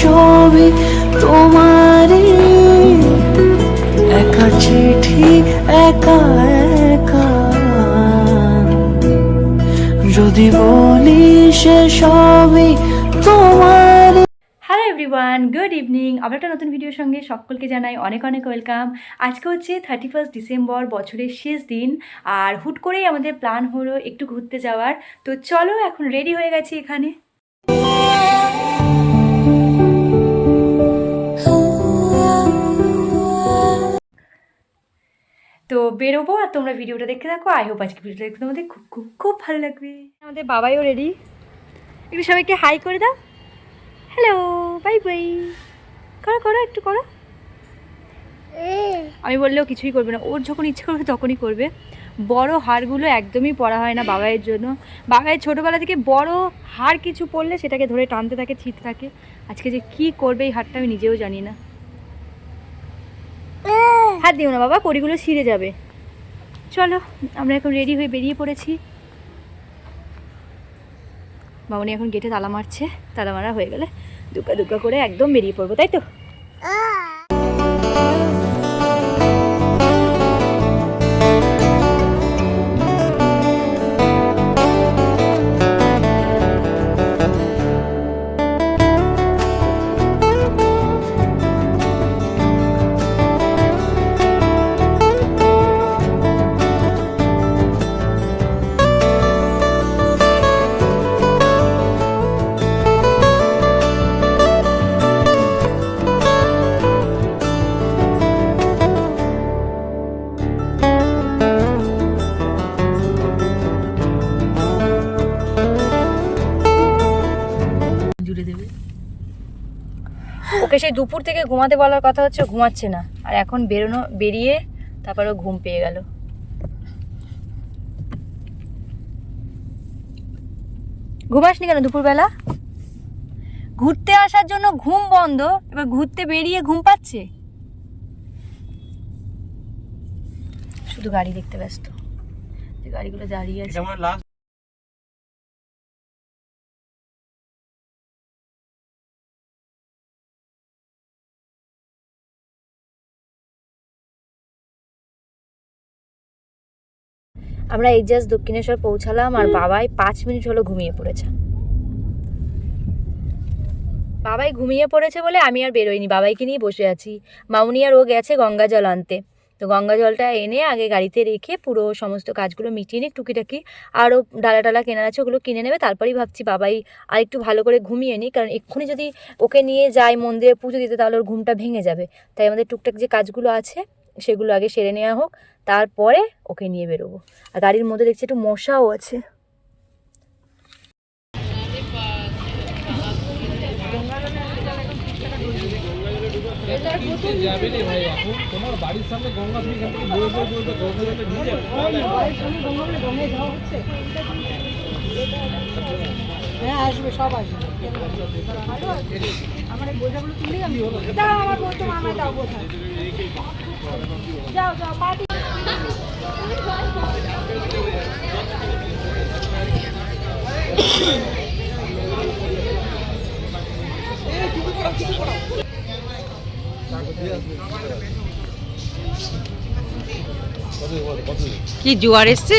সবই তোমারই একা চিঠি, একা একা। যদি বলি সে সবই তোমার হ্যালো এভরিওয়ান গুড ইভিনিং আবার একটা নতুন ভিডিওর সঙ্গে সকলকে জানাই অনেক অনেক ওয়েলকাম আজকে হচ্ছে থার্টি ফার্স্ট ডিসেম্বর বছরের শেষ দিন। আর হুট করেই আমাদের প্ল্যান হলো একটু ঘুরতে যাওয়ার। তো চলো এখন রেডি হয়ে গেছি এখানে। তো বেরোবো আর তোমরা ভিডিওটা দেখতে থাকো। আই হোপ আজকে ভিডিওটা দেখতে তোমাদের খুব খুব খুব ভালো লাগবে। আমাদের বাবাইও রেডি একটু সবাইকে হাই করে দাও। হ্যালো বাই বাই করো করো, একটু করো। আমি বললেও কিছুই করবে না। ওর যখন ইচ্ছে করবে তখনই করবে। বড় হারগুলো একদমই পরা হয় না বাবাইয়ের জন্য। বাবাইয়ের ছোটোবেলা থেকে বড় হার কিছু পরলে সেটাকে ধরে টানতে থাকে, ছিঁড়তে থাকে। আজকে যে কি করবে এই হারটা আমি নিজেও জানি না। হাত দিও না বাবা কড়িগুলো ছিঁড়ে যাবে। চলো, আমরা এখন রেডি হয়ে বেরিয়ে পড়েছি। মামনি এখন গেটে তালা মারছে, তালা মারা হয়ে গেলে দুকা দুকা করে একদম বেরিয়ে পড়ব, তাই তো? সেই দুপুর থেকে ঘুমাতে বলার কথা হচ্ছে ঘুমাচ্ছে না। আর এখন বেরোনো, বেরিয়ে তারপর ঘুম পেয়ে গেল। ঘুমাসনি কেন দুপুরবেলা? ঘুরতে আসার জন্য ঘুম বন্ধ, এবার ঘুরতে বেরিয়ে ঘুম পাচ্ছে? শুধু গাড়ি দেখতে ব্যস্ত। গাড়িগুলো দাঁড়িয়ে আছে আমরা এই জাস্ট দক্ষিণেশ্বর পৌঁছালাম আর বাবাই পাঁচ মিনিট হলো ঘুমিয়ে পড়েছে। বাবাই ঘুমিয়ে পড়েছে বলে আমি আর বেরোইনি বাবাইকে নিয়ে বসে আছি। মামুনি আর ও গেছে গঙ্গা জল আনতে। তো গঙ্গা জলটা এনে আগে গাড়িতে রেখে পুরো সমস্ত কাজগুলো মিটিয়ে নিক টুকিটাকি আরও ডালা টালা কেনার আছে ওগুলো কিনে নেবে তারপরেই ভাবছি বাবাই আর একটু ভালো করে ঘুমিয়ে নিই কারণ এক্ষুনি যদি ওকে নিয়ে যাই মন্দিরে পুজো দিতে তাহলে ওর ঘুমটা ভেঙে যাবে। তাই আমাদের টুকটাক যে কাজগুলো আছে সেগুলো আগে সেরে নেওয়া হোক, তারপরে ওকে নিয়ে বেরোবো। আর গাড়ির মধ্যে দেখছি একটু মশাও আছে। হ্যাঁ আসবে, সব আসবে। পার্টি কি জোয়ার এসছে?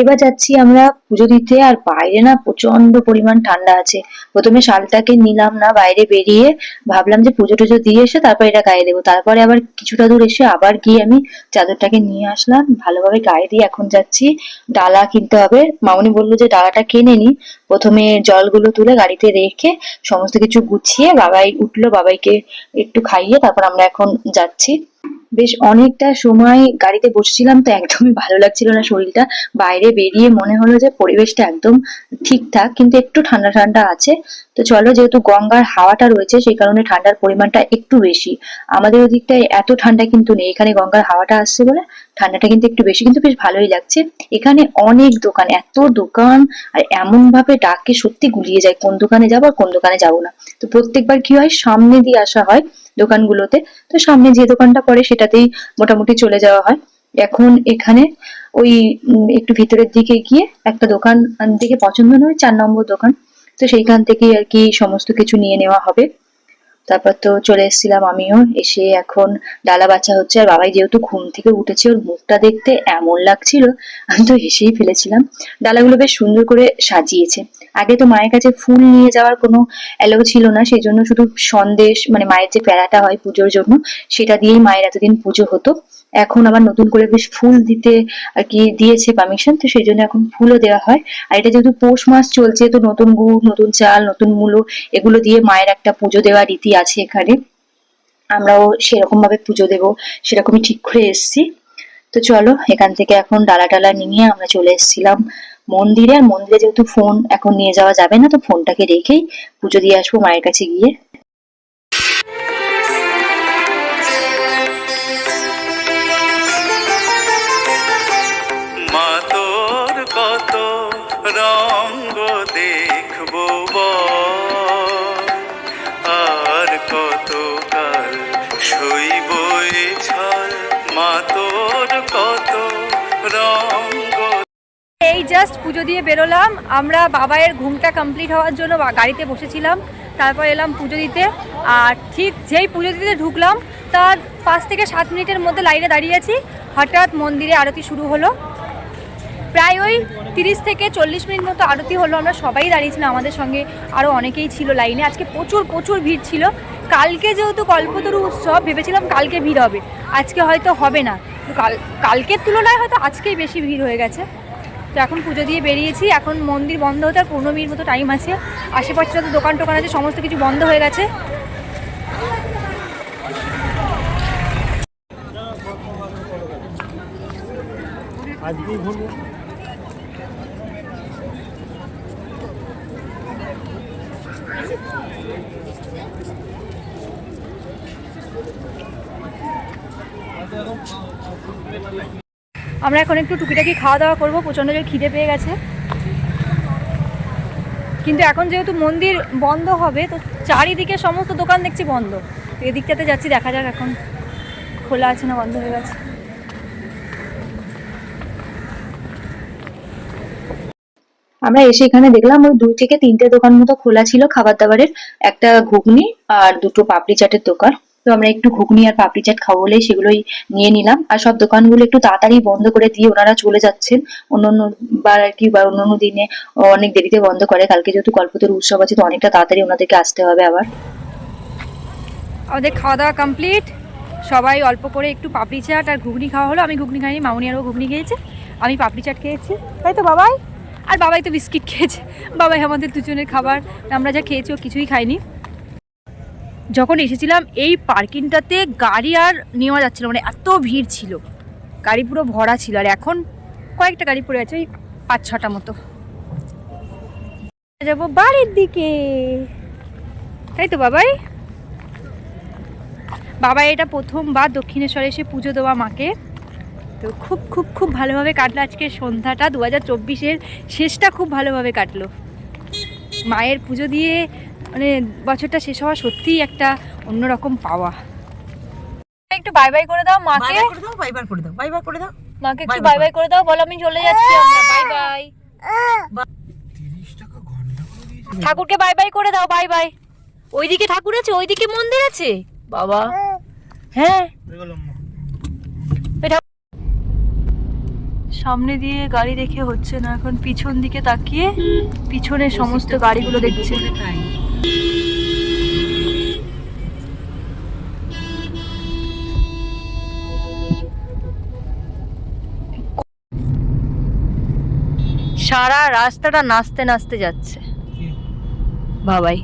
এবার যাচ্ছি আমরা পুজো দিতে, আর বাইরে না প্রচণ্ড পরিমাণ ঠান্ডা আছে। প্রথমে শালটাকে নিলাম না, বাইরে বেরিয়ে ভাবলাম যে পুজো টুজো দিয়ে এসে তারপর এটা গায়ে দেবো। তারপরে আবার কিছুটা দূর এসে আবার গিয়ে আমি চাদরটাকে নিয়ে আসলাম। ভালোভাবে গায়ে দিয়ে এখন যাচ্ছি। ডালা কিনতে হবে। মামনি বলল যে ডালাটা কিনে নি। প্রথমে জলগুলো তুলে গাড়িতে রেখে সমস্ত কিছু গুছিয়ে বাবাই উঠল, বাবাইকে একটু খাইয়ে তারপর আমরা এখন যাচ্ছি। বেশ অনেকটা সময় গাড়িতে বসেছিলাম তো একদমই ভালো লাগছিল না শরীরটা। বাইরে বেরিয়ে মনে হলো যে পরিবেশটা একদম ঠিকঠাক, কিন্তু একটু ঠান্ডা ঠান্ডা আছে। তো চলো যেহেতু গঙ্গার হাওয়াটা রয়েছে সেই কারণে ঠান্ডার পরিমাণটা একটু বেশি। আমাদের ওদিকটায় এত ঠান্ডা কিন্তু নেই, এখানে গঙ্গার হাওয়াটা আসছে বলে ঠান্ডাটা কিন্তু একটু বেশি, কিন্তু বেশ ভালোই লাগছে। এখানে অনেক দোকান, এত দোকান, আর এমন ভাবে ডাকে সত্যি গুলিয়ে যায়, কোন দোকানে যাব আর কোন দোকানে যাব না। তো প্রত্যেকবার কি হয়, সামনে দিয়ে আসা হয় দোকানগুলোতে। তো সামনে যে দোকানটা পড়ে, সেটাতেই মোটামুটি চলে যাওয়া হয়। এখন এখানে ওই একটু ভিতরের দিকে গিয়ে একটা দোকান, দিকে পছন্দ নয়, চার নম্বর দোকান। তো সেইখান থেকে আর কি সমস্ত কিছু নিয়ে নেওয়া হবে। তারপর তো চলে এসেছিলাম আমিও। এসে এখন ডালা বাচ্চা হচ্ছে। আর বাবাই যেহেতু ঘুম থেকে উঠেছে, ওর মুখটা দেখতে এমন লাগছিল, আমি তো হেসেই ফেলেছিলাম। ডালাগুলো বেশ সুন্দর করে সাজিয়েছে। আগে তো মায়ের কাছে ফুল নিয়ে যাওয়ার কোনো অ্যালাউ ছিল না সেই জন্য শুধু সন্দেশ মানে মায়ের যে প্যারাটা হয় পুজোর জন্য, সেটা দিয়েই মায়ের এতদিন পুজো হতো। এখন আবার নতুন করে বেশ ফুল দিতে আর কি দিয়েছে পারমিশন তো সেই জন্য এখন ফুলও দেওয়া হয়। আর এটা যেহেতু পৌষ মাস চলছে, তো নতুন গুড়, নতুন চাল, নতুন মূলো, এগুলো দিয়ে মায়ের একটা পুজো দেওয়ার রীতি আছে এখানে। আমরাও সেরকম ভাবে পুজো দেব, সেরকমই ঠিক করে এসেছি। তো চলো, এখান থেকে এখন ডালা টালা নিয়ে আমরা চলে এসেছিলাম। মন্দিরে, আর মন্দিরে যেহেতু ফোন এখন নিয়ে যাওয়া যাবে না, তো ফোনটাকে রেখেই পুজো দিয়ে আসব মায়ের কাছে গিয়ে। কত দেখব আর কত কত এই জাস্ট পুজো দিয়ে বেরোলাম। আমরা বাবায়ের ঘুমটা কমপ্লিট হওয়ার জন্য গাড়িতে বসেছিলাম। তারপর এলাম পুজো দিতে। আর ঠিক যেই পুজো দিতে ঢুকলাম, তার পাঁচ থেকে সাত মিনিটের মধ্যে লাইনে দাঁড়িয়ে আছি। হঠাৎ মন্দিরে আরতি শুরু হলো। প্রায় ওই তিরিশ থেকে চল্লিশ মিনিট মতো আরতি হলো। আমরা সবাই দাঁড়িয়েছিলাম আমাদের সঙ্গে। আরও অনেকেই ছিল লাইনে আজকে প্রচুর প্রচুর ভিড় ছিল। কালকে যেহেতু কল্পতরু উৎসব, ভেবেছিলাম কালকে ভিড় হবে। আজকে হয়তো হবে না। কাল, কালকের তুলনায় হয়তো আজকেই বেশি ভিড় হয়ে গেছে। তো এখন পুজো দিয়ে বেরিয়েছি। এখন মন্দির বন্ধ হতে আর মিনিট মতো টাইম আছে। আশেপাশে যত দোকান টোকান আছে, সমস্ত কিছু বন্ধ হয়ে গেছে। আমরা এখন একটু টুকিটাকি খাওয়া দাওয়া করব, প্রচণ্ড জোর খিদে পেয়ে গেছে। কিন্তু এখন যেহেতু মন্দির বন্ধ হবে, তো চারিদিকে সমস্ত দোকান দেখছি বন্ধ। এদিকটাতে যাচ্ছি, দেখা যাক এখন খোলা আছে না বন্ধ হয়ে গেছে। আমরা এসে এখানে দেখলাম ওই দুই থেকে তিনটে দোকান মতো খোলা ছিল খাবার দাবারের, একটা ঘুগনি আর দুটো পাপড়ি চাটের দোকান। তো আমরা একটু ঘুগনি আর পাপড়ি চাট খাব বলে সেগুলোই নিয়ে নিলাম। আর সব দোকানগুলো একটু তাড়াতাড়ি বন্ধ করে দিয়ে ওনারা চলে যাচ্ছেন। অন্য অন্য বার আর কি, বা অন্য অন্য দিনে অনেক দেরিতে বন্ধ করে। কালকে যেহেতু কল্পতরু উৎসব আছে, তো অনেকটা তাড়াতাড়ি ওনাদেরকে আসতে হবে আবার। আমাদের খাওয়া দাওয়া কমপ্লিট সবাই অল্প করে একটু পাপড়ি চাট আর ঘুগনি খাওয়া হলো। আমি ঘুগনি খাইনি, মামনি আরও ঘুগনি খেয়েছে। আমি পাপড়ি চাট খেয়েছি। তাই তো বাবাই? আর বাবাই তো বিস্কিট খেয়েছে। বাবাই আমাদের দুজনের খাবার। আমরা যা খেয়েছি ও কিছুই খাইনি। যখন এসেছিলাম, এই পার্কিংটাতে গাড়ি আর নেওয়া যাচ্ছিল মানে এত ভিড় ছিল। গাড়ি পুরো ভরা ছিল, আর এখন কয়েকটা গাড়ি পড়ে আছে, ওই পাঁচ ছটা মতো। যাব বাড়ির দিকে। তাই তো, বাবাই? বাবা এটা প্রথমবার দক্ষিণেশ্বরে এসে পুজো দেওয়া মাকে। তো খুব খুব খুব ভালোভাবে কাটলো আজকে সন্ধ্যাটা। দু হাজার চব্বিশের শেষটা খুব ভালোভাবে কাটলো। মায়ের পুজো দিয়ে মানে বছরটা শেষ হওয়া সত্যিই একটা অন্যরকম পাওয়া। একটু বাই বাই করে দাও মাকে। করে দাও বাইবার করে দাও বাইবার করে দাও। মাকে একটু বাই বাই করে দাও বলো আমি চলে যাচ্ছি আমরা বাই বাই ঠাকুরকে বাই বাই করে দাও বাই বাই ওইদিকে ঠাকুর আছে ওইদিকে মন্দির আছে? বাবা। হ্যাঁ। সামনে দিয়ে গাড়ি দেখে হচ্ছে না এখন পিছন দিকে তাকিয়ে পিছনে সমস্ত গাড়িগুলো দেখছে। সারা রাস্তাটা নাচতে নাচতে যাচ্ছে। বাবাই।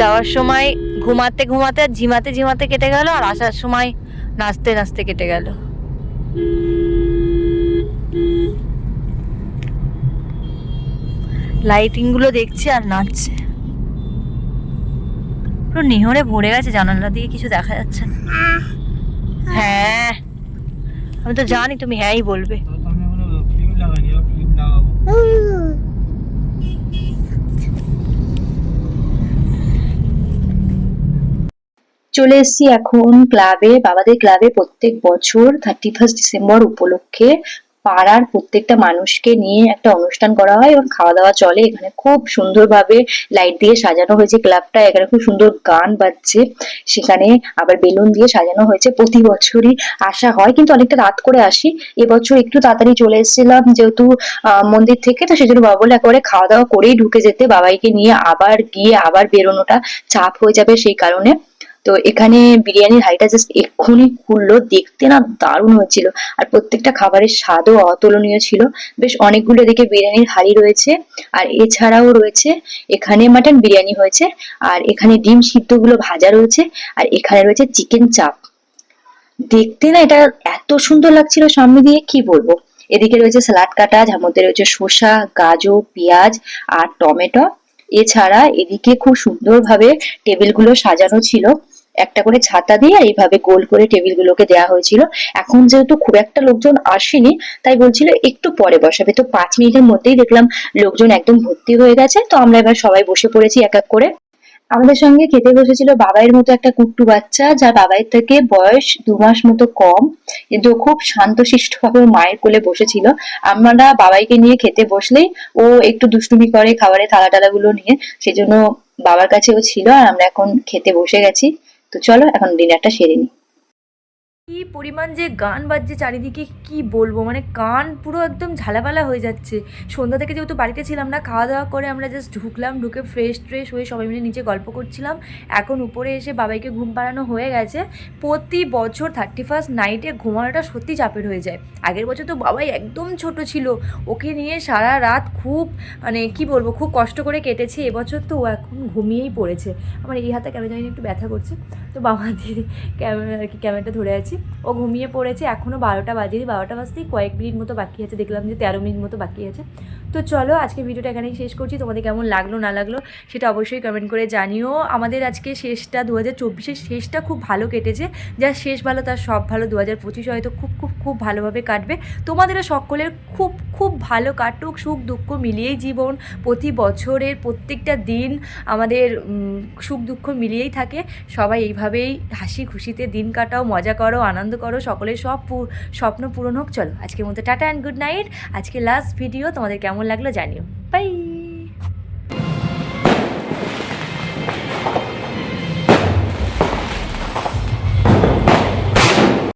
যাওয়ার সময় ঘুমাতে ঘুমাতে আর ঝিমাতে ঝিমাতে কেটে গেল আর আসার সময় নাচতে নাচতে কেটে গেল। লাইটিংগুলো দেখছে আর নাচছে। পুরো নেহরে ভরে গেছে জানালা দিয়ে, কিছু দেখা যাচ্ছে না। হ্যাঁ। আমি তো জানি তুমি হ্যাঁই বলবে। চলে এসেছি এখন ক্লাবে, বাবাদের ক্লাবে প্রত্যেক বছর থার্টি ফার্স্ট ডিসেম্বর উপলক্ষে পাড়ার প্রত্যেকটা মানুষকে নিয়ে একটা অনুষ্ঠান করা হয় এবং খাওয়া দাওয়া চলে। এখানে খুব সুন্দরভাবে লাইট দিয়ে সাজানো হয়েছে। ক্লাবটা এখানে খুব সুন্দর গান বাজছে। সেখানে আবার বেলুন দিয়ে সাজানো হয়েছে। প্রতি বছরই আসা হয়। কিন্তু অনেকটা রাত করে আসি। এবছর একটু তাড়াতাড়ি চলে এসেছিলাম যেহেতু মন্দির থেকে। তো সেজন্য বাবা বলে একেবারে খাওয়া দাওয়া করেই ঢুকে যেতে। বাবাইকে নিয়ে আবার গিয়ে আবার বেরোনোটা চাপ হয়ে যাবে সেই কারণে। তো এখানে বিরিয়ানির হাঁড়িটা জাস্ট এক্ষুনি খুললো, দেখতে না দারুণ হয়েছিল। আর প্রত্যেকটা খাবারের স্বাদও অতুলনীয় ছিল। বেশ অনেকগুলো এদিকে বিরিয়ানির হাঁড়ি রয়েছে, আর এছাড়াও রয়েছে এখানে মাটন বিরিয়ানি হয়েছে, আর এখানে ডিম সিদ্ধগুলো ভাজা রয়েছে, আর এখানে রয়েছে চিকেন চাপ। দেখতে না এটা এত সুন্দর লাগছিল সামনে দিয়ে, কি বলব? এদিকে রয়েছে স্যালাড কাটা, যার মধ্যে রয়েছে শসা, গাজর, পেঁয়াজ আর টমেটো। এছাড়া এদিকে খুব সুন্দরভাবে টেবিলগুলো সাজানো ছিল। একটা করে ছাতা দিয়ে এইভাবে গোল করে টেবিলগুলোকে দেওয়া হয়েছিল। এখন যেহেতু খুব একটা লোকজন আসেনি, তাই বলছিল একটু পরে বসাবে। তো পাঁচ মিনিটের মধ্যেই দেখলাম লোকজন একদম ভর্তি হয়ে গেছে। তো আমরা এবার সবাই বসে পড়েছি এক এক করে। আমাদের সঙ্গে খেতে বসেছিল বাবাইয়ের মতো একটা কুট্টু বাচ্চা যার বাবাইয়ের থেকে বয়স দু মাস মতো কম, কিন্তু খুব শান্তশিষ্ট ভাবে মায়ের কোলে বসেছিল। আমরা বাবাইকে নিয়ে খেতে বসলেই ও একটু দুষ্টুমি করে খাবারের থালা টালাগুলো নিয়ে, সেজন্য বাবার কাছেও ছিল আর আমরা এখন খেতে বসে গেছি। তো চলো এখন ডিনারটা সেরে নিই কি পরিমাণ যে গান বাজছে চারিদিকে, কি বলব? মানে কান পুরো একদম ঝালাপালা হয়ে যাচ্ছে। সন্ধ্যা থেকে যেহেতু বাড়িতে ছিলাম না খাওয়া দাওয়া করে আমরা জাস্ট ঢুকলাম, ঢুকে ফ্রেশ ট্রেশ হয়ে সবাই মিলে নিচে গল্প করছিলাম। এখন উপরে এসে বাবাইকে ঘুম পাড়ানো হয়ে গেছে। প্রতি বছর থার্টি ফার্স্ট নাইটে ঘুমানোটা সত্যি চাপের হয়ে যায়। আগের বছর তো বাবাই একদম ছোট ছিল। ওকে নিয়ে সারা রাত খুব মানে কি বলব, খুব কষ্ট করে কেটেছে। এবছর তো ও এখন ঘুমিয়েই পড়েছে। আমার এই হাতে কেন জানি একটু ব্যথা করছে। তো বাবা দিয়ে ক্যামেরা আর কি ক্যামেরাটা ধরে আছি। ও ঘুমিয়ে পড়েছে এখনও বারোটা বাজেনি, বারোটা বাজতেই কয়েক মিনিট মতো বাকি আছে, দেখলাম যে তেরো মিনিট মতো বাকি আছে। তো চলো, আজকে ভিডিওটা এখানেই শেষ করছি। তোমাদের কেমন লাগল, না লাগল, সেটা অবশ্যই কমেন্ট করে জানিও। আমাদের আজকে শেষটা দু হাজার চব্বিশের শেষটা খুব ভালো কেটেছে। যার শেষ ভালো, তার সব ভালো। দু হাজার পঁচিশে হয়তো খুব খুব খুব ভালোভাবে কাটবে। তোমাদেরও সকলের খুব খুব ভালো কাটুক, সুখ, দুঃখ মিলিয়েই জীবন। প্রতি বছরের প্রত্যেকটা দিন আমাদের সুখ, দুঃখ মিলিয়েই থাকে। সবাই এইভাবেই হাসি খুশিতে দিন কাটাও, মজা করো, আনন্দ করো। সকলের সব স্বপ্ন পূরণ হোক। চলো, আজকের মতো টাটা অ্যান্ড গুড নাইট আজকে লাস্ট ভিডিও তোমাদের কেমন লাগল জানিও। বাই